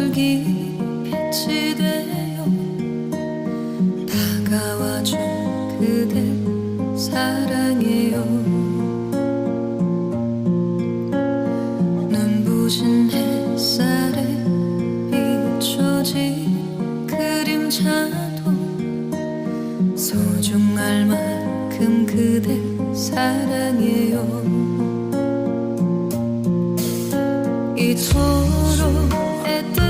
줄기 빛이 되어 다가와준 그대 사랑해요 눈부신 햇살에 비춰진 그림자도 소중할 만큼 그대 사랑해요 이토록 애틋